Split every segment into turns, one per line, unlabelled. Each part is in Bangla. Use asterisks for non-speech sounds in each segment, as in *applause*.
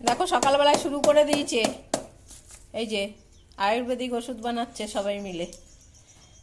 দেখো সকালবেলায় শুরু করে দিয়েছে। এই যে আয়ুর্বেদিক ওষুধ বানাচ্ছে সবাই মিলে।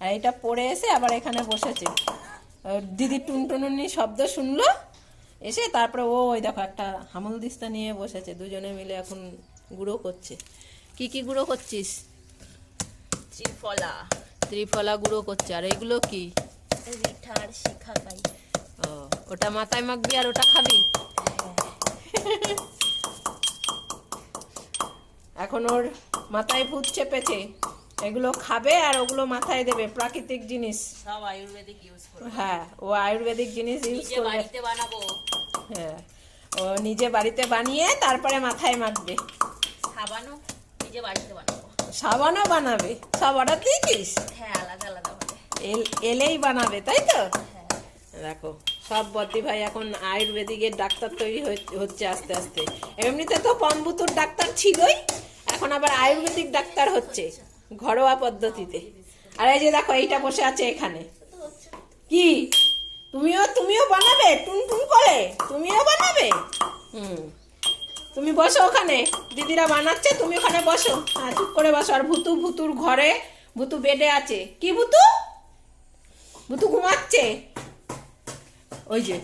আর এটা পড়ে এসে আবার এখানে বসেছে। দিদি টুনটুনুনি শব্দ শুনলো এসে তারপরে ও ওই দেখো একটা হামল দিস্তা নিয়ে বসেছে। দুজনে মিলে এখন গুঁড়ো করছে। কি কি গুঁড়ো করছিস?
ত্রিফলা।
ত্রিফলা গুঁড়ো করছে। আর এগুলো কি?
রিঠার শিখাকাই
ও ওটা মাথায় মাখবি আর ওটা খাবি? এখন ওর মাথায় ভূত চেপেছে। এগুলো খাবে আর ওগুলো মাথায় দেবে প্রাকৃতিক জিনিস।
সব আয়ুর্বেদিক ইউজ করব।
হ্যাঁ ও আয়ুর্বেদিক জিনিস ইউজ
নিজে
করবে।
বাড়িতে বানাবো।
হ্যাঁ ও নিজে বাড়িতে বানিয়ে তারপরে মাথায় মাখবে।
সাবানও নিজে বাড়িতে বানাবো।
সাবানও বানাবে। সব অর্ডার দিয়েছিস
হ্যাঁ আলাদা আলাদা
এলেই বানাবে তাই তো?
হ্যাঁ।
দেখো সব বদ্দি ভাই এখন আয়ুর্বেদিকের ডাক্তার তৈরি হচ্ছে আস্তে আস্তে। এমনিতে তো পম্বুতুর ডাক্তার ছিলই। এখন আবার আয়ুর্বেদিক ডাক্তার হচ্ছে, ঘরোয়া পদ্ধতিতে। আর এই যে দেখো, এইটা বসে আছে এখানে। কি? তুমিও তুমিও বানাবে? টুন টুন করে? তুমিও বানাবে? হুম। তুমি বসো ওখানে। দিদিরা বানাচ্ছে, তুমি ওখানে বসো। হ্যাঁ চুপ করে বসো। আর ভুতু, ভুতুর ঘরে ভুতু বেডে আছে। কি ভুতু? ভুতু ঘুমাচ্ছে? ওই যে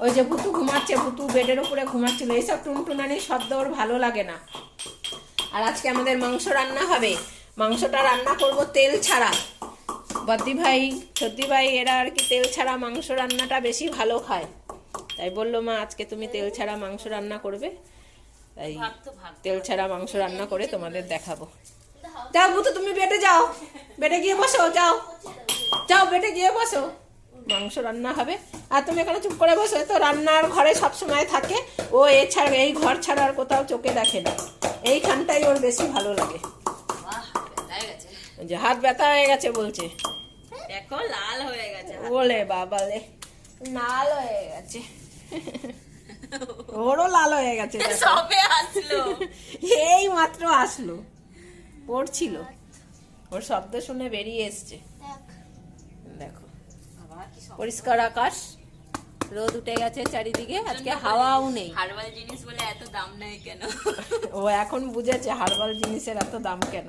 ওই যে ভুতু ঘুমাচ্ছে, ভুতু বেডের উপরে ঘুমাচ্ছিল। এইসব টুনটুনানি শব্দ ওর ভালো লাগে না। আর আজকে আমাদের মাংস রান্না হবে। মাংসটা রান্না করব তেল ছাড়া। বদ্দি ভাই সর্দি ভাই, এরা আর কি তেল ছাড়া মাংস রান্নাটা বেশি ভালো খায়। তাই বলল, মা, আজকে তুমি তেল ছাড়া মাংস রান্না করবে। তাই
তো
তেল ছাড়া মাংস রান্না করে তোমাদের দেখাবো। যাও, ভুতু, তুমি বেটে যাও। বেটে গিয়ে বসো, যাও। যাও, বেটে গিয়ে বসো। মাংস রান্না হবে। আর তুমি এখানে চুপ করে বসে তো রান্নার ঘরে সব সময় থাকে। ও এছাড়া এই ঘর ছাড়া আর কোথাও চোখে দেখে না। এইখানটাই ওর বেশি ভালো লাগে। যে হাত ব্যথা হয়ে গেছে বলছে।
দেখো লাল হয়ে গেছে
বলে বাবালে লাল হয়ে গেছে। ওরও লাল হয়ে গেছে। *laughs*
সবে আসলো। *laughs*
এই মাত্র আসলো। পড়ছিল। ওর শব্দ শুনে বেরিয়ে এসছে। পরিষ্কার আকাশ। রোদ উঠে গেছে চারিদিকে আজকে হাওয়াও নেই।
হার্বাল জিনিস বলে এত দাম নেই কেন?
ও এখন বুঝেছে হার্বাল জিনিসের এত দাম কেন।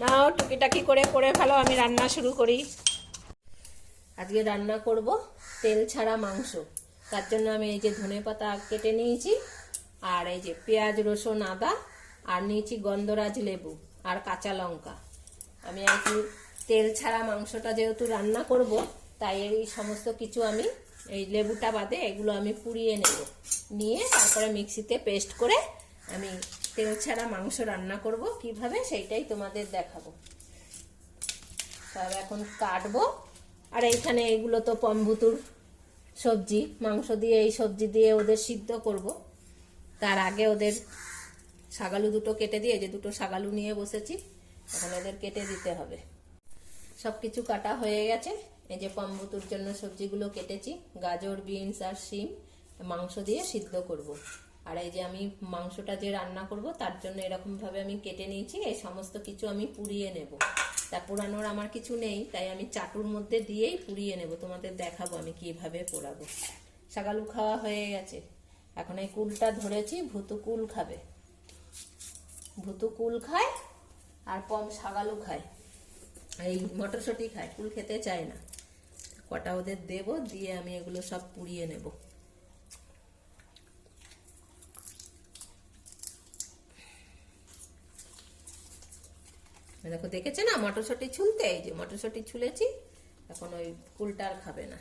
নাও টুকিটাকি করে করে ফেলো আমি রান্না শুরু করি। আজকে রান্না করব তেল ছাড়া মাংস। তার জন্য আমি এই যে ধনে পাতা কেটে নিয়েছি আর এই যে পেঁয়াজ রসুন আদা আর নিয়েছি গন্ধরাজ লেবু আর কাঁচা লঙ্কা। আমি আর কি তেল ছাড়া মাংসটা যেহেতু রান্না করব, তাই এই সমস্ত কিছু আমি এই লেবুটা বাদে এগুলো আমি পুড়িয়ে নেব। নিয়ে তারপরে মিক্সিতে পেস্ট করে আমি তেল ছাড়া মাংস রান্না করব। কীভাবে সেইটাই তোমাদের দেখাবো। সব এখন কাটবো। আর এইখানে এগুলো তো পম্ভুতুর সবজি, মাংস দিয়ে এই সবজি দিয়ে ওদের সিদ্ধ করব। তার আগে ওদের শাগালু দুটো কেটে দিয়ে যে দুটো শাগালু নিয়ে বসেছি এখন ওদের কেটে দিতে হবে। সব কিছু কাটা হয়ে গেছে। এই যে পম্বুতুর জন্য সবজিগুলো কেটেছি, গাজর, বিনস আর শিম, মাংস দিয়ে সিদ্ধ করব। আর এই যে আমি মাংসটা যে রান্না করব, তার জন্য এরকম ভাবে আমি কেটে নিয়েছি। এই সমস্ত কিছু আমি পুড়িয়ে নেব। তা পোড়ানোর আমার কিছু নেই, তাই আমি চাটুর মধ্যে দিয়েই পুড়িয়ে নেব। তোমাদের দেখাবো আমি কীভাবে পোড়াবো। শাগালু খাওয়া হয়ে গেছে। এখন এই কুলটা ধরেছি, ভুতু কুল খাবে। ভুতু কুল খায় আর কম শাগালু খায়। এই মটরশুঁটি খায় কুল খেতে চায় না। কটা ওদের দেব, দিয়ে আমি এগুলো সব পুড়িয়ে নেব। দেখো, দেখেছে না মটরশুঁটি ছুলতে? এই যে মটরশুঁটি ছুলেছি, এখন ওই কুলটা আর খাবে না।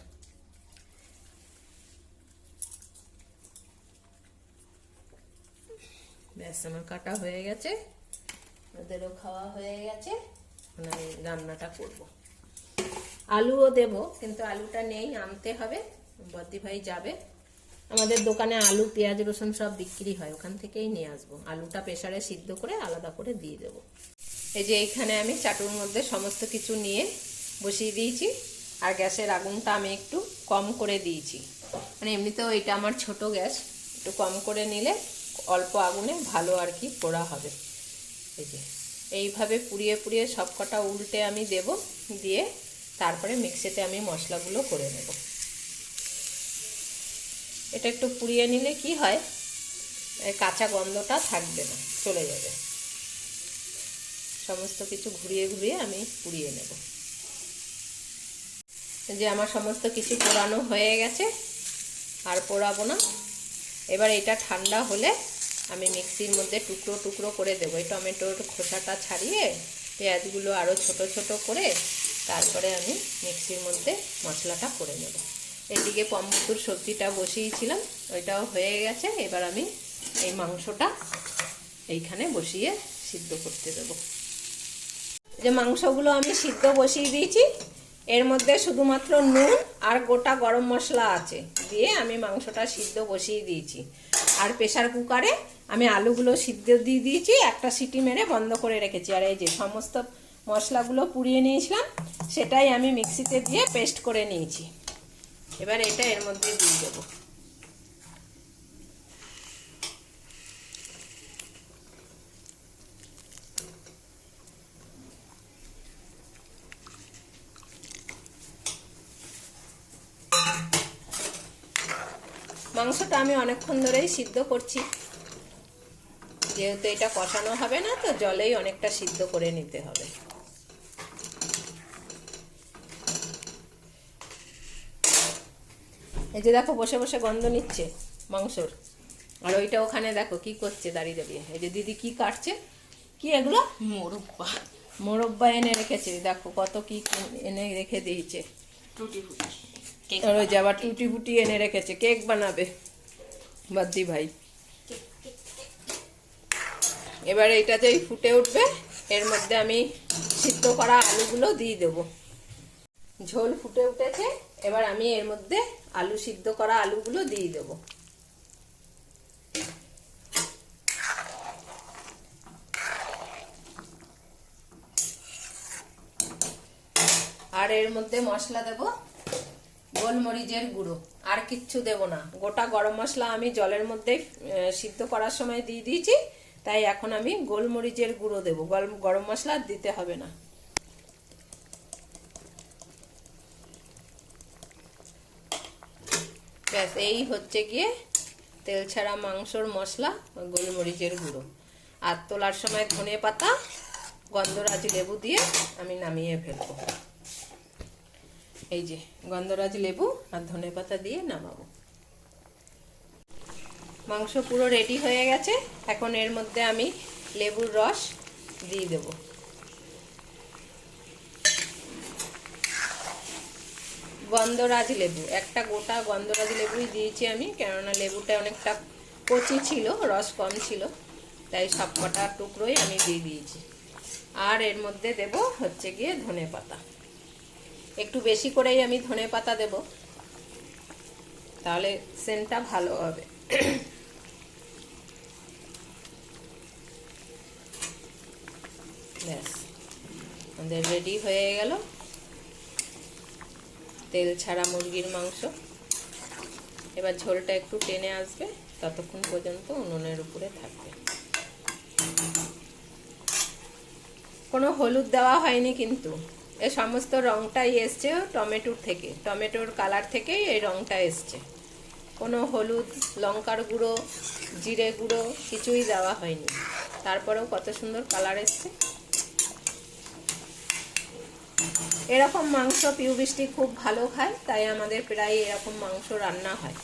ব্যাস, আমার কাটা হয়ে গেছে। ওদেরও খাওয়া হয়ে গেছে। আমি রান্নাটা করব। আলুও দেব, কিন্তু আলুটা নেই, আনতে হবে। বদ্দি ভাই যাবে। আমাদের দোকানে আলু, পেঁয়াজ, রসুন সব বিক্রি হয়। ওখান থেকেই নিয়ে আসব। আলুটা প্রেসারে সিদ্ধ করে আলাদা করে দিয়ে দেবো। এই যে এইখানে আমি চাটুর মধ্যে সমস্ত কিছু নিয়ে বসিয়ে দিয়েছি। আর গ্যাসের আগুনটা আমি একটু কম করে দিয়েছি। মানে এমনিতেও এটা আমার ছোট গ্যাস। একটু কম করে নিলে অল্প আগুনে ভালো আর কি পোড়া হবে। এই যে, এইভাবে পুড়িয়ে পুড়িয়ে সব কটা উল্টে আমি দেব, দিয়ে তারপরে মিক্সিতে আমি মশলাগুলো করে নেব। এটা একটু পুড়িয়ে নিলে কি হয় কাঁচা গন্ধটা থাকবে না, চলে যাবে। সমস্ত কিছু ঘুরিয়ে ঘুরিয়ে আমি পুড়িয়ে নেব। যে আমার সমস্ত কিছু পোড়ানো হয়ে গেছে, আর পোড়াবো না। এবার এটা ঠান্ডা হলে আমি মিক্সির মধ্যে টুকরো টুকরো করে দেবো। এই টমেটোর খোসাটা ছাড়িয়ে পেঁয়াজগুলো আরও ছোট ছোট করে তারপরে আমি মিক্সির মধ্যে মশলাটা করে নেব। এদিকে পম্পুর সবজিটা বসিয়েছিলাম, ওইটাও হয়ে গেছে। এবার আমি এই মাংসটা এইখানে বসিয়ে সিদ্ধ করতে দেবো। যে মাংসগুলো আমি সিদ্ধ বসিয়ে দিয়েছি এর মধ্যে শুধুমাত্র নুন আর গোটা গরম মশলা আছে। দিয়ে আমি মাংসটা সিদ্ধ বসিয়ে দিয়েছি। আর প্রেশার কুকারে আমি আলুগুলো সিদ্ধ দিয়ে দিয়েছি, একটা সিটি মেরে বন্ধ করে রেখেছি। আর এই যে সমস্ত মশলাগুলো পুড়িয়ে নিয়েছিলাম, সেটাই আমি মিক্সিতে দিয়ে পেস্ট করে নিয়েছি। এবার এটা এর মধ্যে দিয়ে দেবো। মাংসটা আমি অনেকক্ষণ ধরেই সিদ্ধ করছি। যেহেতু এটা কষানো হবে না, তো জলেই অনেকটা সিদ্ধ করে নিতে হবে। এই যে দেখো, বসে বসে গন্ধ নিচ্ছে মাংসর। আর ওইটা ওখানে দেখো, কি করছে দাঁড়িয়ে দাঁড়িয়ে এই যে দিদি কি কাটছে? কি এগুলো?
মোরব্বা।
মোরব্বা এনে রেখেছে। দেখো কত কি এনে রেখে দিয়েছে।
টুটি ফুটি।
আর ওই যে আবার টুটি ফুটি এনে রেখেছে। কেক বানাবে। বাদ্দি ভাই। এবার এইটা যেই ফুটে উঠবে এর মধ্যে আমি সিদ্ধ করা আলুগুলো দিয়ে দেব। ঝোল ফুটে উঠেছে এবার আমি এর মধ্যে আলু সিদ্ধ করা আলুগুলো দিয়ে দেব। আর এর মধ্যে মশলা দেব। গোলমরিচের গুঁড়ো। আর কিচ্ছু দেব না। গোটা গরম মশলা আমি জলের মধ্যে সিদ্ধ করার সময় দিয়ে দিয়েছি, তাই এখন আমি গোলমরিচের গুঁড়ো দেবো। গরম মশলা দিতে হবে না। ব্যাস, এই হচ্ছে গিয়ে তেল ছাড়া মাংসর মশলা গোলমরিচের গুঁড়ো। আর তোলার সময় ধনে পাতা, গন্ধরাজ লেবু দিয়ে আমি নামিয়ে ফেলব। এই যে, গন্ধরাজ লেবু আর ধনে পাতা দিয়ে নামাবো। মাংস পুরো রেডি হয়ে গেছে। এখন এর মধ্যে আমি লেবুর রস দিয়ে দেব। গন্ধরাজ লেবু, একটা গোটা গন্ধরাজ লেবুই দিয়েছি আমি, কেননা লেবুটা অনেকটা কচি ছিল, রস কম ছিল, তাই সব কটা টুকরোই আমি দিয়ে দিয়েছি। আর এর মধ্যে দেব হচ্ছে গিয়ে ধনে পাতা। একটু বেশি করেই আমি ধনে পাতা দেব। তাহলে সেন্টটা ভালো হবে। ব্যাস। আমাদের রেডি হয়ে গেল। তেল ছাড়া মুরগির মাংস। এবার ঝোলটা একটু টেনে আসবে, ততক্ষণ পর্যন্ত উনুনের উপরে থাকবে। কোনো হলুদ দেওয়া হয়নি কিন্তু। এ সমস্ত রংটাই এসছে টমেটোর থেকে, টমেটোর কালার থেকেই এই রংটা এসছে। কোনো হলুদ, লঙ্কার গুঁড়ো, জিরে গুঁড়ো কিছুই দেওয়া হয়নি। তারপরেও কত সুন্দর কালার এসছে। এরকম মাংস পিউ বৃষ্টি খুব ভালো খায়, তাই আমাদের প্রায় এরকম মাংস রান্না হয়।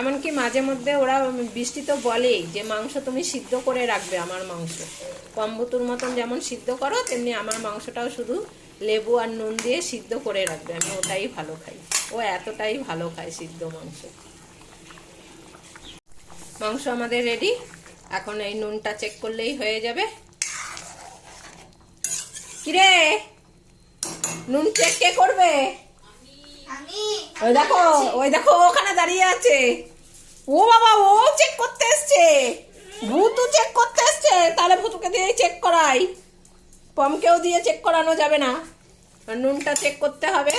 এমনকি মাঝে মধ্যে ওরা বৃষ্টি তো বলেই যে, মাংস তুমি সিদ্ধ করে রাখবে আমার মাংস। কম্বুতুর মতন যেমন সিদ্ধ করো, তেমনি আমার মাংসটাও শুধু লেবু আর নুন দিয়ে সিদ্ধ করে রাখবে আমি ওটাই ভালো খাই। ও এতটাই ভালো খায় সিদ্ধ মাংস। মাংস আমাদের রেডি এখন এই নুনটা চেক করলেই হয়ে যাবে। কিরে? নুন চেক কে করবে? ওই দেখো ওই দেখো ওখানে দাঁড়িয়ে আছে। ও বাবা ও চেক করতে এসছে। ভূতু চেক করতে এসছে। তাহলে ভূতুকে দিয়ে চেক করাই। পমকেও দিয়ে চেক করানো যাবে না। নুনটা চেক করতে হবে।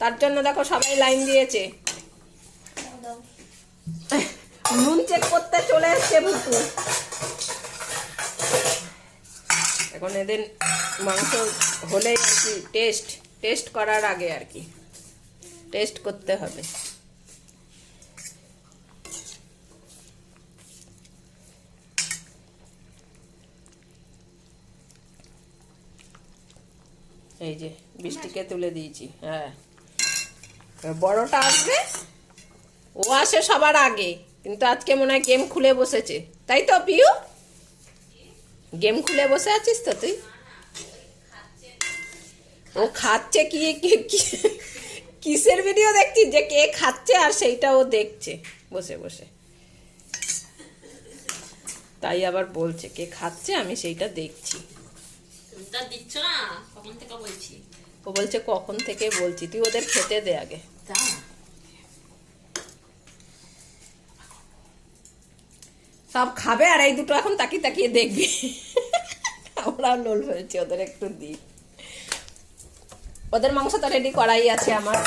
তার জন্য দেখো সবাই লাইন দিয়েছে। নুন চেক করতে চলে এসছে ভূতু এখন এদের মাংস হলেই আর টেস্ট টেস্ট করার আগে আর কি। টেস্ট করতে হবে। এই যে বৃষ্টিকে তুলে দিয়েছি হ্যাঁ। বড়টা আসবে? ও আসে সবার আগে কিন্তু আজকে মনে হয় গেম খুলে বসেছে। তাই তো পিউ? গেম খুলে বসে আছিস তো তুই? ও খাচ্ছে কি কি- কি- কিসের ভিডিও দেখছিস যে কে খাচ্ছে আর সেইটা ও দেখছে বসে বসে। তাই আবার বলছে কে খাচ্ছে আমি সেইটা দেখছি।
তুমি তো দিচ্ছ না? কখন থেকে বলছি?
ও বলছে কখন থেকে বলছি? তুই ওদের খেতে দে আগে।
তা?
সব খাবে আর এই দুটো এখন তাকিয়ে তাকিয়ে দেখবি। আমরা লোল ফেলছি ওদের একটু দিই। ওদের মাংস তো রেডি করাই আছে আমার।